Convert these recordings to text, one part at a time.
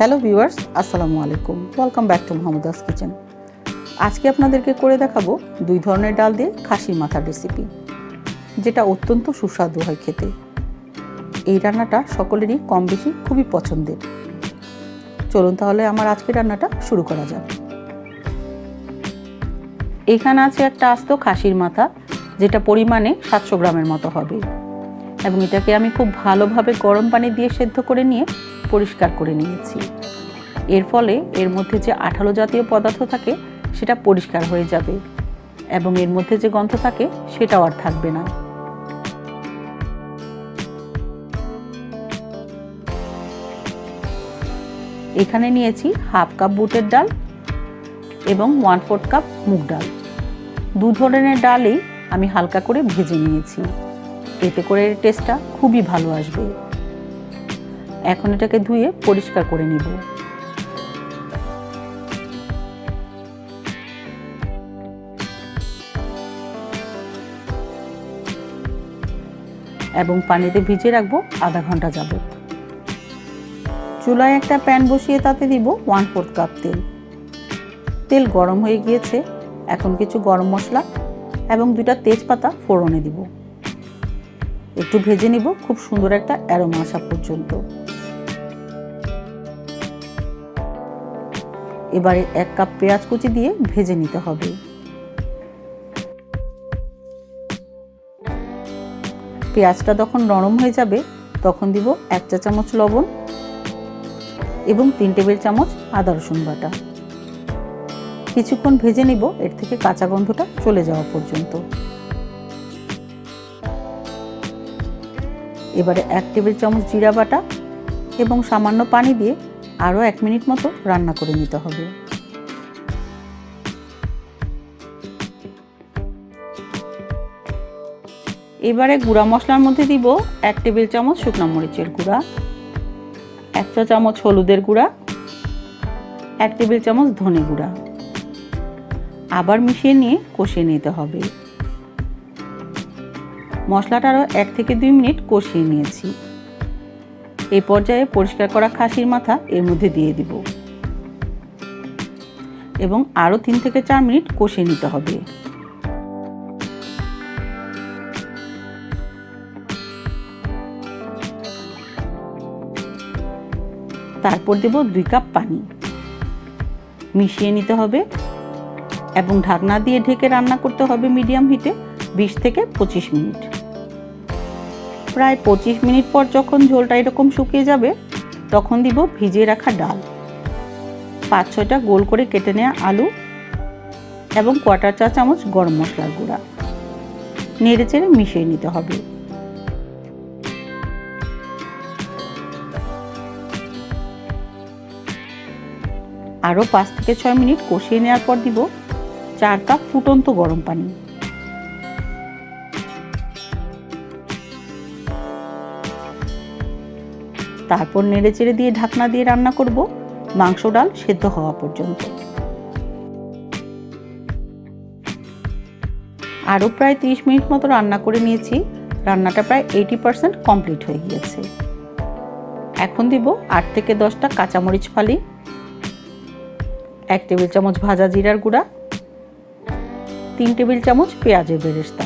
Hello viewers, আসসালামু আলাইকুম। Welcome back to মোহাম্মদাস kitchen আজকে আপনাদেরকে করে দেখাবো দুই ধরনের ডাল দিয়ে খাসির মাথার রেসিপি যেটা অত্যন্ত সুস্বাদু হয় খেতে। এই রান্নাটা সকলেরই কম বেশি খুবই পছন্দের। চলুন তাহলে আমার আজকের রান্নাটা শুরু করা যাক। এখানে আছে একটা আস্ত খাসির মাথা, যেটা পরিমাণে সাতশো গ্রামের মতো হবে। এবং এটাকে আমি খুব ভালোভাবে গরম পানি দিয়ে সেদ্ধ করে নিয়ে পরিষ্কার করে নিয়েছি। এর ফলে এর মধ্যে যে আঠালো জাতীয় পদার্থ থাকে, সেটা পরিষ্কার হয়ে যাবে এবং এর মধ্যে যে গন্ধ থাকে, সেটাও আর থাকবে না। এখানে নিয়েছি হাফ কাপ বুটের ডাল এবং ওয়ান ফোর্থ কাপ মুগ ডাল। দু ধরনের ডালই আমি হালকা করে ভেজে নিয়েছি। এতে করে টেস্টটা খুবই ভালো আসবে। এখন এটাকে ধুয়ে পরিষ্কার করে নিব। এবং পানিতে ভিজিয়ে রাখব আধা ঘণ্টা যাবত চুলায় একটা প্যান বসিয়ে তাতে দিব ওয়ান ফোর্থ কাপ তেল। তেল গরম হয়ে গিয়েছে, এখন কিছু গরম মশলা এবং দুইটা তেজপাতা ফোড়নে দিব। একটু ভেজে নিব, খুব সুন্দর একটা অ্যারোমা আসা পর্যন্ত। এবারে এক কাপ পেঁয়াজ কুচি দিয়ে ভেজে নিতে হবে। পেঁয়াজটা যখন নরম হয়ে যাবে, তখন দিব এক চা চামচ লবণ এবং তিন টেবিল চামচ আদা রসুন বাটা। কিছুক্ষণ ভেজে নিব, এর থেকে কাঁচা গন্ধটা চলে যাওয়া পর্যন্ত। এবারে এক টেবিল চামচ জিরা বাটা এবং সামান্য পানি দিয়ে আরও এক মিনিট মতো রান্না করে নিতে হবে। এবারে গুঁড়া মশলার মধ্যে দিব এক টেবিল চামচ শুকনো মরিচের গুঁড়া, এক চা চামচ হলুদের গুঁড়া, এক টেবিল চামচ ধনে গুঁড়া। আবার মিশিয়ে নিয়ে কষিয়ে নিতে হবে। মশলাটা আরও এক থেকে দুই মিনিট কষিয়ে নিয়েছি। এই পর্যায়ে পরিষ্কার করা খাসির মাথা এর মধ্যে দিয়ে দিব। এবং আরও তিন থেকে চার মিনিট কষিয়ে নিতে হবে। তারপর দেব দুই কাপ পানি। মিশিয়ে নিতে হবে এবং ঢাকনা দিয়ে ঢেকে রান্না করতে হবে মিডিয়াম হিটে বিশ থেকে পঁচিশ মিনিট। প্রায় পঁচিশ মিনিট পর যখন ঝোলটা এরকম শুকিয়ে যাবে, তখন দিব ভিজিয়ে রাখা ডাল। পাঁচ ছয়টা গোল করে কেটে নেওয়া আলু এবং কোয়াটার চা চামচ গরম মশলার গুঁড়া। নেড়ে চেড়ে মিশিয়ে নিতে হবে। আরও পাঁচ থেকে ছয় মিনিট কষিয়ে নেওয়ার পর দিব চার কাপ ফুটন্ত গরম পানি। তারপর নেড়ে চেড়ে দিয়ে ঢাকনা দিয়ে রান্না করব। মাংস ডাল সেদ্ধ হওয়া পর্যন্ত। আরও প্রায় 30 মিনিট মতো রান্না করে নিয়েছি। রান্নাটা প্রায় এইটি পারসেন্ট কমপ্লিট হয়ে গিয়েছে। এখন দিব আট থেকে দশটা কাঁচামরিচ ফালি, এক টেবিল চামচ ভাজা জিরার গুঁড়া, তিন টেবিল চামচ পেঁয়াজের বেরেস্তা।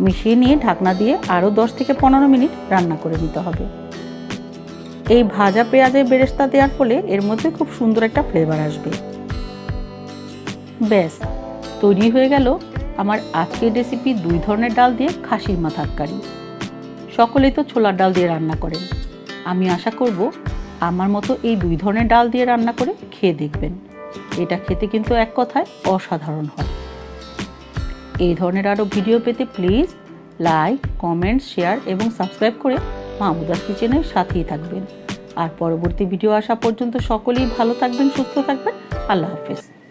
মিশিয়ে নিয়ে ঢাকনা দিয়ে আরও দশ থেকে পনেরো মিনিট রান্না করে নিতে হবে। এই ভাজা পেঁয়াজের বেরেস্তা দেওয়ার ফলে এর মধ্যে খুব সুন্দর একটা ফ্লেভার আসবে। ব্যাস, তৈরি হয়ে গেল আমার আজকের রেসিপি দুই ধরনের ডাল দিয়ে খাসির মাথার কারি সকলেই তো ছোলার ডাল দিয়ে রান্না করেন। আমি আশা করব আমার মতো এই দুই ধরনের ডাল দিয়ে রান্না করে খেয়ে দেখবেন। এটা খেতে কিন্তু এক কথায় অসাধারণ হয়। এই ধরনের আরও ভিডিও পেতে প্লিজ লাইক কমেন্ট শেয়ার এবং সাবস্ক্রাইব করে মাহমুদাস কিচেনের সাথেই থাকবেন। আর পরবর্তী ভিডিও আসা পর্যন্ত সকলেই ভালো থাকবেন, সুস্থ থাকবেন। আল্লাহ হাফেজ।